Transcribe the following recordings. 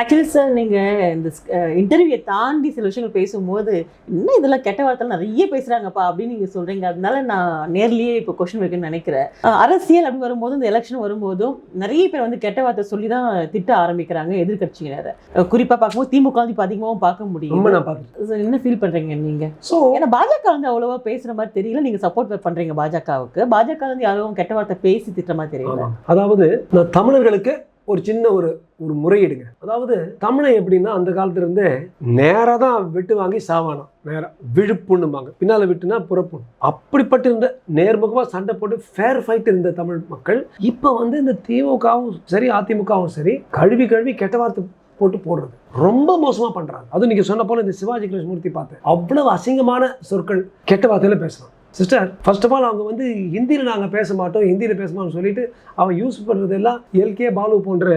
Actually sir நீங்கள் இந்த இன்டர்வியூவை தாண்டி சில விஷயங்கள் பேசும்போது இன்னும் இதெல்லாம் கெட்ட வார்த்தை நிறைய பேசுகிறாங்கப்பா அப்படின்னு நீங்கள் சொல்கிறீங்க அதனால நான் நேர்லேயே இப்போ கொஷின் வைக்கணும்னு நினைக்கிறேன். அரசியல் அப்படின்னு வரும்போது இந்த எலெக்ஷன் வரும்போதும் நிறைய பேர் வந்து கெட்ட வார்த்தை சொல்லி தான் திட்ட ஆரம்பிக்கிறாங்க எதிர்கட்சியினரை குறிப்பாக பார்க்கும்போது திமுக வந்து இப்போ அதிகமாகவும் பார்க்க முடியும் என்ன ஃபீல் பண்ணுறீங்க நீங்கள் ஸோ ஏன்னா பாஜக வந்து அவ்வளோவா பேசுகிற மாதிரி தெரியல. நீங்கள் சப்போர்ட் பண்ணுறீங்க பாஜகவுக்கு. பாஜக வந்து யாரும் கெட்ட வார்த்தை பேசி திட்டுற மாதிரி தெரியல. அதாவது தமிழர்களுக்கு ஒரு சின்ன ஒரு ஒரு முறையீடுங்க. அதாவது தமிழை எப்படின்னா அந்த காலத்துலேருந்தே நேராக தான் வெட்டு வாங்கி சாவானா நேராக விழுப்புண்ணுமாங்க பின்னால் விட்டுனா புறப்புண். அப்படிப்பட்டு இருந்த நேர்முகமாக சண்டை போட்டு ஃபேர் ஃபைட் இருந்த தமிழ் மக்கள் இப்போ வந்து இந்த திமுகவும் சரி அதிமுகவும் சரி கழுவி கழுவி கெட்ட வார்த்தை போட்டு போடுறது. ரொம்ப மோசமாக பண்ணுறாங்க அதுவும் நீங்கள் சொன்ன போல இந்த சிவாஜி கிருஷ்ணமூர்த்தி பார்த்தேன் அவ்வளவு அசிங்கமான சொற்கள் கெட்ட வார்த்தையில பேசலாம். சிஸ்டர் ஃபர்ஸ்ட் ஆஃப் ஆல் அவங்க வந்து ஹிந்தியில் நாங்கள் பேச மாட்டோம் ஹிந்தியில் பேச மாட்டோம்னு சொல்லிட்டு அவன் யூஸ் பண்ணுறதெல்லாம் எல்கே பாலு போன்ற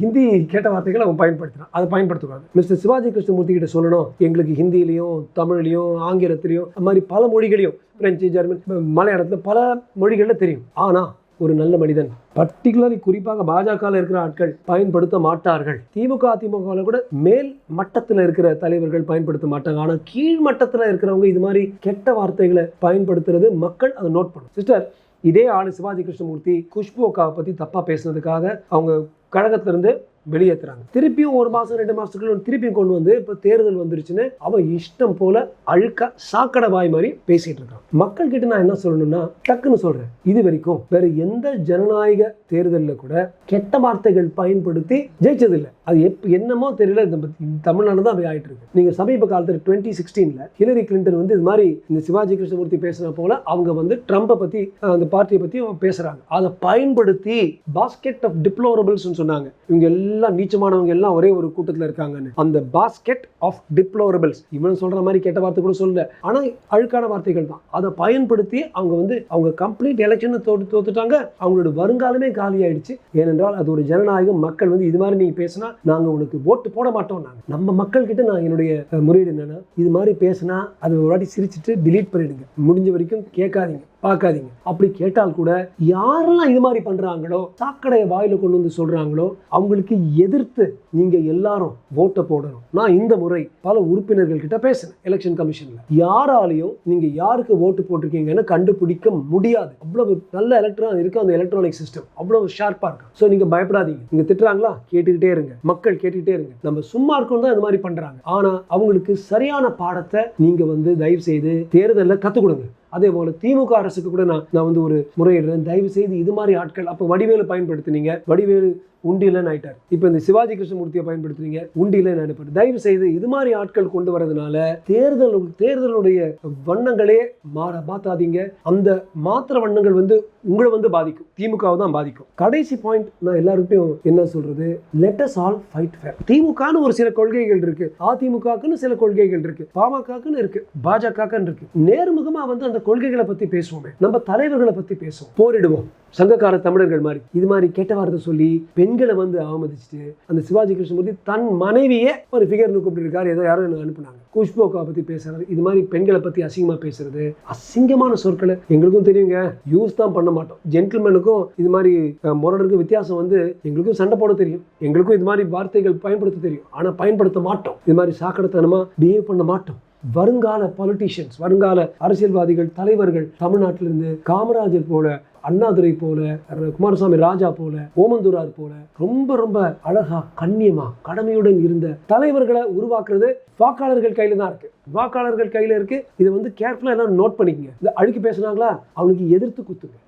ஹிந்தி கேட்ட வார்த்தைகளை அவன் பயன்படுத்துகிறான் அதை பயன்படுத்தக்கூடாது. மிஸ்டர் சிவாஜி கிருஷ்ணமூர்த்தி கிட்ட சொல்லணும் எங்களுக்கு ஹிந்திலையும் தமிழ்லையும் ஆங்கிலத்திலையும் அது மாதிரி பல மொழிகளையும் பிரெஞ்சு ஜெர்மன் மலையாளத்தில் பல மொழிகளில் தெரியும். ஆனால் ஒரு நல்ல மனிதன். பர்டிகுலர்லி குறிப்பாக பாஜகவில் இருக்கிற ஆட்கள் பயன்படுத்த மாட்டார்கள். திமுக அதிமுகவில் கூட மேல் மட்டத்தில் இருக்கிற தலைவர்கள் பயன்படுத்த மாட்டாங்க. ஆனால் கீழ் மட்டத்தில் இருக்கிறவங்க இது மாதிரி கெட்ட வார்த்தைகளை பயன்படுத்துறது மக்கள் அதை நோட் பண்ணும் சிஸ்டர் இதே ஆளு சிவாஜி கிருஷ்ணமூர்த்தி குஷ்பு அக்காவை பற்றி தப்பாக பேசுனதுக்காக அவங்க கழகத்திலிருந்து வெளியேற்றுறாங்க திருப்பியும் ஒரு மாதம் ரெண்டு மாதத்துக்குள்ள திருப்பியும் கொண்டு வந்து இப்போ தேர்தல் வந்துருச்சுன்னு அவன் இஷ்டம் போல அழுக்க சாக்கடை வாய் மாதிரி பேசிகிட்டு இருக்கான். மக்கள் கிட்ட நான் என்ன சொல்லணும்னா டக்குன்னு சொல்கிறேன் இது வரைக்கும் வேறு எந்த ஜனநாயக தேர்தலில் கூட கெட்ட வார்த்தைகள் பயன்படுத்தி ஜெயிச்சதில்லை. அது எப் என்னமோ தெரியல இந்த தமிழ்நாடு தான் அப்படி ஆகிட்டு இருக்கு. நீங்கள் சமீப காலத்தில் டுவெண்ட்டி சிக்ஸ்டீனில் ஹிலரி கிளின்டன் வந்து இது மாதிரி இந்த சிவாஜி கிருஷ்ணமூர்த்தி பேசுன போல அவங்க வந்து ட்ரம்ப்பை பற்றி அந்த பார்ட்டியை பற்றி பேசுகிறாங்க அதை பயன்படுத்தி பாஸ்கெட் ஆஃப் டிப்ளோரபிள்ஸ்னு சொன்னாங்க. இவங்க எல்லாம் எல்லாம் நீச்சமானவங்க எல்லாம் ஒரே ஒரு கூட்டத்தில் இருக்காங்கன்னு. அந்த பாஸ்கெட் ஆஃப் டிப்ளோரபிள்ஸ் இவன் சொல்கிற மாதிரி கெட்ட வார்த்தை கூட சொல்லல. ஆனால் அழுக்கான வார்த்தைகள் தான். அதை பயன்படுத்தி அவங்க வந்து அவங்க கம்ப்ளீட் எலெக்ஷனை தோத்து தோத்துட்டாங்க. அவங்களோட வருங்காலமே காலி ஆயிடுச்சு ஏனென்றால் அது ஒரு ஜனநாயகம் மக்கள் வந்து இது மாதிரி நீங்கள் பேசினா நாங்கள் உனக்கு ஓட்டு போட மாட்டோம் நாங்கள் நம்ம மக்கள் கிட்ட நான் என்னுடைய முறையீடு என்னென்னா இது மாதிரி பேசினா அது ஒரு வாட்டி சிரிச்சிட்டு டிலீட் பண்ணிடுங்க. முடிஞ்ச வரைக்கும் கேட்காதீங்க. பார்க்காதீங்க. அப்படி கேட்டால் கூட யாரெல்லாம் இது மாதிரி பண்றாங்களோ சாக்கடையை வாயில கொண்டு வந்து சொல்றாங்களோ அவங்களுக்கு எதிர்த்து நீங்க எல்லாரும் ஓட்டை போடணும். நான் இந்த முறை பல உறுப்பினர்கள் கிட்ட பேசினேன் எலெக்ஷன் கமிஷன்ல யாராலையும் நீங்க யாருக்கு ஓட்டு போட்டிருக்கீங்கன்னு கண்டுபிடிக்க முடியாது. அவ்வளவு நல்ல எலக்ட்ரான் இருக்கு அந்த எலக்ட்ரானிக் சிஸ்டம் அவ்வளவு ஷார்ப்பா இருக்கு. ஸோ நீங்க பயப்படாதீங்க. நீங்க திட்டுறாங்களா? கேட்டுக்கிட்டே இருங்க. மக்கள் கேட்டுக்கிட்டே இருங்க. நம்ம சும்மா இருக்கணும் தான் இந்த மாதிரி பண்றாங்க. ஆனா அவங்களுக்கு சரியான பாடத்தை நீங்க வந்து தயவு செய்து தேர்தலில் கற்றுக் கொடுங்க. அதே போல திமுக அரசுக்கு கூட நான் நான் வந்து ஒரு முறையிடுறேன். தயவு செய்து இது மாதிரி ஆட்கள் அப்போ வடிவேலு பயன்படுத்தினீங்க. வடிவேலு உண்டியிலன் ஆயிட்டார். இப்போ இந்த சிவாஜி கிருஷ்ணமூர்த்தியை பயன்படுத்துறீங்க உண்டியிலன் அனுப்பிட்டு தயவு செய்து இது மாதிரி ஆட்கள் கொண்டு வரதுனால தேர்தல் தேர்தலுடைய வண்ணங்களே மாற மாத்தாதீங்க. அந்த மாத்திர வண்ணங்கள் வந்து உங்களை வந்து பாதிக்கும். திமுகவை தான் பாதிக்கும். கடைசி பாயிண்ட் நான் எல்லாருக்கும் என்ன சொல்றது? லெட்டஸ் ஆல் ஃபைட் ஃபேர் திமுகன்னு ஒரு சில கொள்கைகள் இருக்கு. அதிமுகக்குன்னு சில கொள்கைகள் இருக்கு. பாமகக்குன்னு இருக்கு. பாஜகக்குன்னு இருக்கு. நேர்முகமா வந்து அந்த கொள்கைகளை பத்தி பேசுவோமே. நம்ம தலைவர்களை பத்தி பேசுவோம். போரிடுவோம். சங்கக்கார தமிழர்கள் மாதிரி இது மாதிரி கெட்ட வார்த்தை சொல்லி பெண்களை வந்து அவமதிச்சுட்டு அந்த சிவாஜி கிருஷ்ணமூர்த்தி தன் மனைவியே ஒரு ஃபிகர்னு கூப்பிட்டுருக்காரு. ஏதோ யாரும் எனக்கு அனுப்புனாங்க. குஷ்போக்கா பற்றி பேசுறது இது மாதிரி பெண்களை பற்றி அசிங்கமாக பேசுறது அசிங்கமான சொற்களை எங்களுக்கும் தெரியுங்க. யூஸ் தான் பண்ண மாட்டோம். ஜென்டில்மேனுக்கும் இது மாதிரி முரடருக்கும் வித்தியாசம் வந்து எங்களுக்கும் சண்டை போட தெரியும். எங்களுக்கும் இது மாதிரி வார்த்தைகள் பயன்படுத்த தெரியும். ஆனால் பயன்படுத்த மாட்டோம். இது மாதிரி சாக்கடைத்தனமாக பிஹேவ் பண்ண மாட்டோம். வருங்கால பொலிட்டீஷியன்ஸ் வருங்கால அரசியல்வாதிகள் தலைவர்கள் தமிழ்நாட்டிலிருந்து காமராஜர் போல அண்ணாதுரை போல குமாரசாமி ராஜா போல ஓமந்தூரார் போல ரொம்ப ரொம்ப அழகா கண்ணியமா கடமையுடன் இருந்த தலைவர்களை உருவாக்குறது வாக்காளர்கள் கையில தான் இருக்கு. வாக்காளர்கள் கையில இருக்கு. இதை வந்து கேர்ஃபுல்லா எல்லாம் நோட் பண்ணிக்கங்க. இந்த அழுக்கி பேசுனாங்களா? அவனுக்கு எதிர்த்து குத்துங்க.